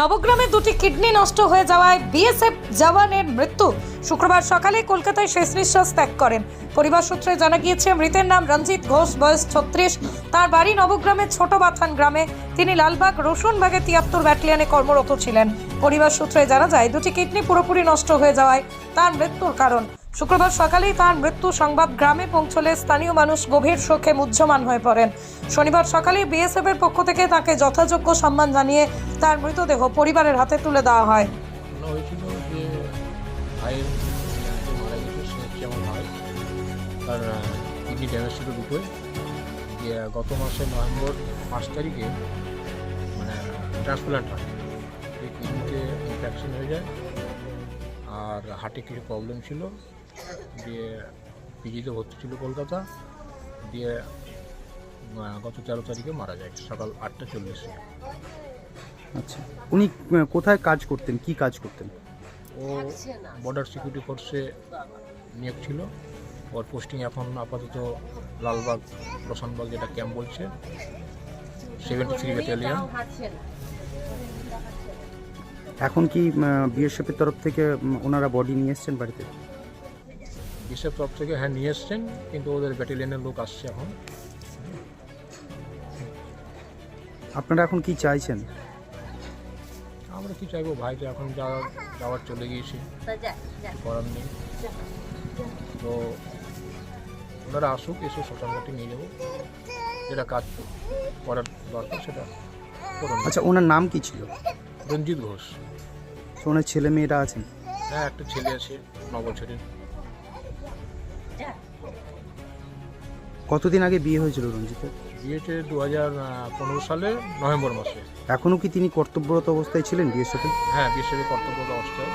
নবগ্রামে দুটি কিডনি নষ্ট হয়ে যাওয়ায় বিএসএফ জওয়ানের মৃত্যু। শুক্রবার সকালে কলকাতায় শেষ নিঃশ্বাস ত্যাগ করেন। পরিবার সূত্রে জানা গিয়েছে, মৃতের নাম রঞ্জিত ঘোষ, বয়স ছত্রিশ। তার বাড়ি নবগ্রামের ছোট বাথান গ্রামে। তিনি লালবাগ, রসুনবাগে তিয়াত্তর ব্যাটালিয়নে কর্মরত ছিলেন। পরিবার সূত্রে জানা যায়, দুটি কিডনি পুরোপুরি নষ্ট হয়ে যাওয়ায় তার মৃত্যুর কারণ। শুক্রবার সকালেই তার মৃত্যু সংবাদ গ্রামে পৌঁছলে স্থানীয় মানুষ গভীর শোকে মুহ্যমান হয়ে পড়েন। শনিবার সকালে বিএসএফ এর পক্ষ থেকে তাকে যথাযোগ্য সম্মান জানিয়ে তার মৃতদেহ পরিবারের হাতে তুলে দেওয়া হয়। কিডনি যে গত মাসে নভেম্বর পাঁচ তারিখে মানে ট্রান্সপ্লান্ট হয়। কিডনিতে ইনফেকশন হয়ে যায়। আর হার্টে কিছু প্রবলেম ছিল। দিয়ে পিজিতে ভর্তি ছিল কলকাতা দিয়ে গত তেরো তারিখে মারা যায় সকাল আটটা চল্লিশে আচ্ছা। উনি কোথায় কাজ করতেন? কি কাজ করতেন? ও বর্ডার সিকিউরিটি ফোর্সে নিয়োগ ছিল। ওর পোস্টিং এখন আপাতত লালবাগ রোশনবাগ যেটা ক্যাম্প বলছে সেভেন্টি থ্রি ব্যাটালিয়ন এখন কি বিএসএফের তরফ থেকে ওনারা বডি নিয়ে এসছেন বাড়িতে? বিশেষ তরফ থেকে হ্যাঁ নিয়ে এসছেন কিন্তু ওদের ব্যাটালিয়নের লোক আসছে এখন। আপনারা এখন কি চাইছেন? আমরা কি চাইব ভাই তো এখন যা যাওয়ার চলে গিয়েছি করার নেই। তো ওনারা আসুক এসে শ্মশানঘাটে নিয়ে যাব যেটা কাজ করার দরকার সেটা করুন আচ্ছা ওনার নাম কি ছিল? রঞ্জিত ঘোষ। তো ওনার ছেলে মেয়েরা আছেন? হ্যাঁ একটা ছেলে আছে ন বছরের কতদিন আগে বিয়ে হয়েছিল রঞ্জিতের? বিয়েতে দু হাজার পনেরো সালে নভেম্বর মাসে। এখনও কি তিনি কর্তব্যরত অবস্থায় ছিলেন বিয়ের সাথে? হ্যাঁ বিয়ের সাথে কর্তব্যরত অবস্থায়।